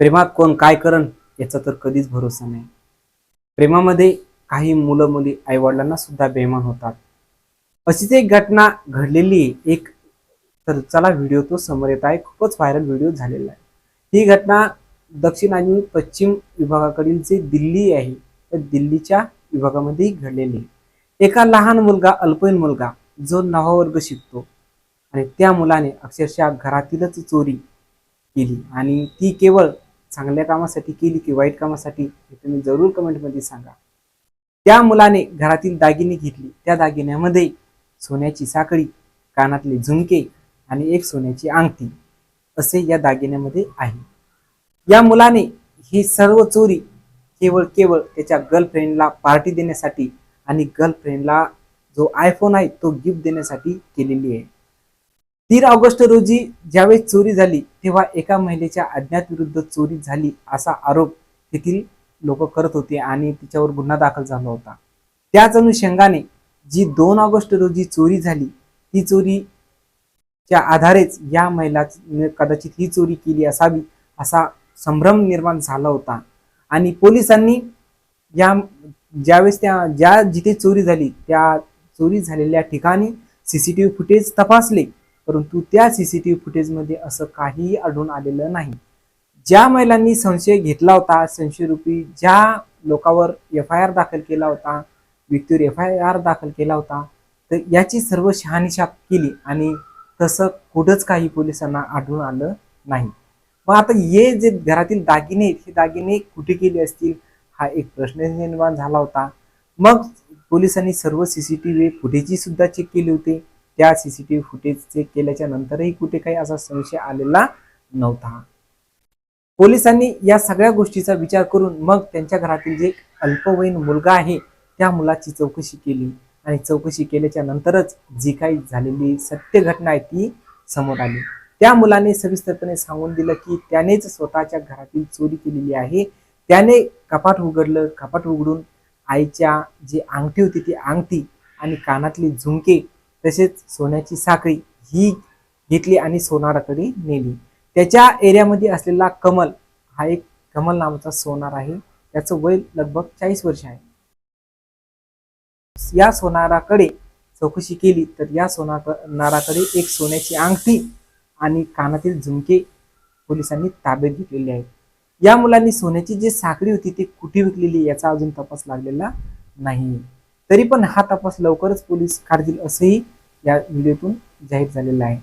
प्रेमात कोण काय करण याचा तर कधीच भरोसा नाही. प्रेमामध्ये काही मुलं मुली आईवडिलांना सुद्धा बेमान होतात. अशीच एक घटना घडलेली आहे. एक तर चला व्हिडिओ तो समोर येत आहे. खूपच व्हायरल व्हिडिओ झालेला आहे. ही घटना दक्षिण आणि पश्चिम विभागाकडील जे दिल्ली आहे त्या दिल्लीच्या विभागामध्ये घडलेली आहे. एका लहान मुलगा अल्पवयीन मुलगा जो नवा वर्ग शिकतो आणि त्या मुलाने अक्षरशः घरातीलच चोरी केली. आणि ती केवळ चांगल्या कामासाठी केली की वाईट कामासाठी हे तुम्ही जरूर कमेंटमध्ये सांगा. त्या मुलाने घरातील दागिने घेतली. त्या दागिन्यामध्ये सोन्याची साखळी कानातले झुमके आणि एक सोन्याची अंगठी असे या दागिन्यामध्ये आहे. या मुलाने ही सर्व चोरी केवळ केवळ त्याच्या गर्लफ्रेंडला पार्टी देण्यासाठी आणि गर्लफ्रेंडला जो आयफोन आहे तो गिफ्ट देण्यासाठी केलेली आहे. तीन ऑगस्ट रोजी ज्यावेळेस चोरी झाली तेव्हा एका महिलेच्या अज्ञात विरुद्ध चोरी झाली असा आरोप तेथील लोक करत होते आणि तिच्यावर गुन्हा दाखल झाला होता. त्याच अनुषंगाने जी दोन ऑगस्ट रोजी चोरी झाली ती चोरीच्या आधारेच या महिला कदाचित ही चोरी केली असावी असा संभ्रम निर्माण झाला होता. आणि पोलिसांनी या ज्यावेळेस त्या ज्या जिथे चोरी झाली त्या चोरी झालेल्या ठिकाणी सीसीटीव्ही फुटेज तपासले. परंतु त्या सीसीटीव्ही फुटेजमध्ये असं काहीही आढळून आलेलं नाही. ज्या महिलांनी संशय घेतला होता संशयरूपी ज्या लोकांवर एफ आय आर दाखल केला होता व्यक्तीवर एफ आय आर दाखल केला होता तर याची सर्व शहानिशा केली आणि तसं कुठंच काही पोलिसांना आढळून आलं नाही. मग आता हे जे घरातील दागिने आहेत हे दागिने कुठे गेले असतील हा एक प्रश्न निर्माण झाला होता. मग पोलिसांनी सर्व सीसीटीव्ही फुटेजी सुद्धा चेक केले होते. त्या C C T footage check केल्याच्या नंतरही कुठे काही असा संशय आलेला नव्हता. पोलिसांनी या सगळ्या गोष्टीचा विचार करून मग त्यांच्या घरातील जे अल्पवयीन मुलगा आहे त्या मुलाची चौकशी केली. आणि चौकशी केल्याच्या नंतरच जी काही झालेली सत्य घटना आहे ती समोर आली. त्या मुलाने सविस्तरपणे सांगून दिलं की त्यानेच स्वतःच्या घरातील चोरी केलेली आहे. त्याने कपाट उघडलं. कपाट उघडून आईच्या जी अंगठी होती ती अंगठी आणि कानातली झुमके तसेच सोन्याची साखळी ही घेतली आणि सोनाराकडे नेली. त्याच्या एरियामध्ये असलेला कमल हा एक कमल नावाचा सोनार आहे. त्याचं वय लगभग चाळीस वर्ष आहे. या सोनाराकडे चौकशी केली तर या सोनाराकडे एक सोन्याची अंगठी आणि कानातील झुमके पोलिसांनी ताब्यात घेतलेले आहेत. या मुलांनी सोन्याची जी साखळी होती ती कुठे विकलेली याचा अजून तपास लागलेला नाही. तरी पण हा तपास लवकरच पोलीस काढतील असंही या व्हिडिओतून जाहीर झालेला आहे.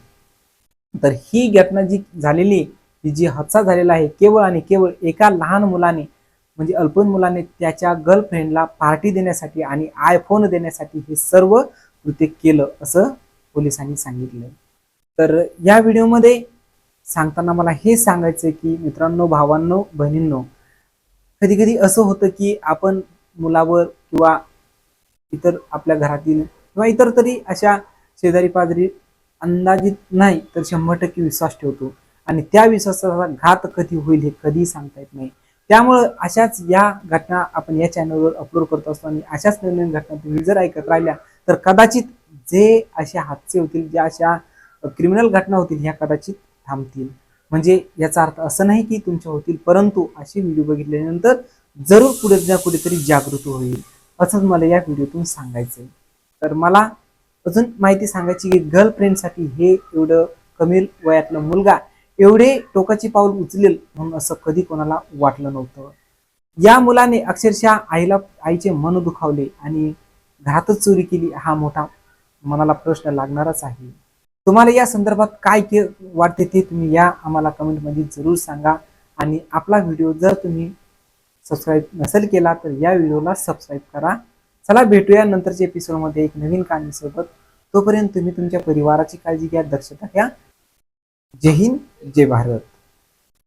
तर ही घटना जी झालेली ही जी हादसा झालेला आहे केवळ आणि केवळ एका लहान मुलाने म्हणजे अल्पवयीन मुलाने त्याच्या गर्लफ्रेंडला पार्टी देण्यासाठी आणि आयफोन देण्यासाठी हे सर्व कृत्य केलं असं पोलिसांनी सांगितलं. तर या व्हिडिओमध्ये सांगताना मला हे सांगायचं की मित्रांनो भावांनो बहिणींनो कधी कधी असं होतं की आपण मुलावर किंवा इतर आपल्या घरातील किंवा इतर तरी अशा शेजारी पाजारी अंदाजित नाही तर शंभर टक्के विश्वास ठेवतो. आणि त्या विश्वासाचा घात कधी होईल हे कधी सांगता येत नाही. त्यामुळं अशाच या घटना आपण या चॅनलवर अपलोड करत असतो आणि अशाच नवीन घटना तुम्ही जर ऐकत राहिल्या तर कदाचित जे असे हादसे होतील ज्या अशा क्रिमिनल घटना होतील ह्या कदाचित थांबतील. म्हणजे याचा अर्थ असं नाही की तुमच्या होतील परंतु असे व्हिडिओ बघितल्यानंतर जरूर पुढे ना कुठेतरी जागृत होईल. असंच मला या व्हिडिओतून सांगायचं आहे तर मला अजून माहिती सांगायची की गर्लफ्रेंडसाठी हे एवढं कमी वयातलं मुलगा एवढे टोकाची पाऊल उचलेल म्हणून असं कधी कोणाला वाटलं नव्हतं. या मुलाने अक्षरशः आईला आईचे मन दुखावले आणि घरातच चोरी केली हा मोठा मनाला प्रश्न लागणारच आहे. तुम्हाला या संदर्भात काय के वाटते ते तुम्ही या आम्हाला कमेंटमध्ये जरूर सांगा आणि आपला व्हिडिओ जर तुम्ही सबस्क्राईब नसेल केला तर या व्हिडिओला सबस्क्राईब करा. चला भेटूया नंतरच्या एपिसोडमध्ये एक नवीन कहाणीसोबत. तोपर्यंत तुम्ही तुमच्या परिवाराची काळजी घ्या दक्षता घ्या. जय हिंद जय भारत.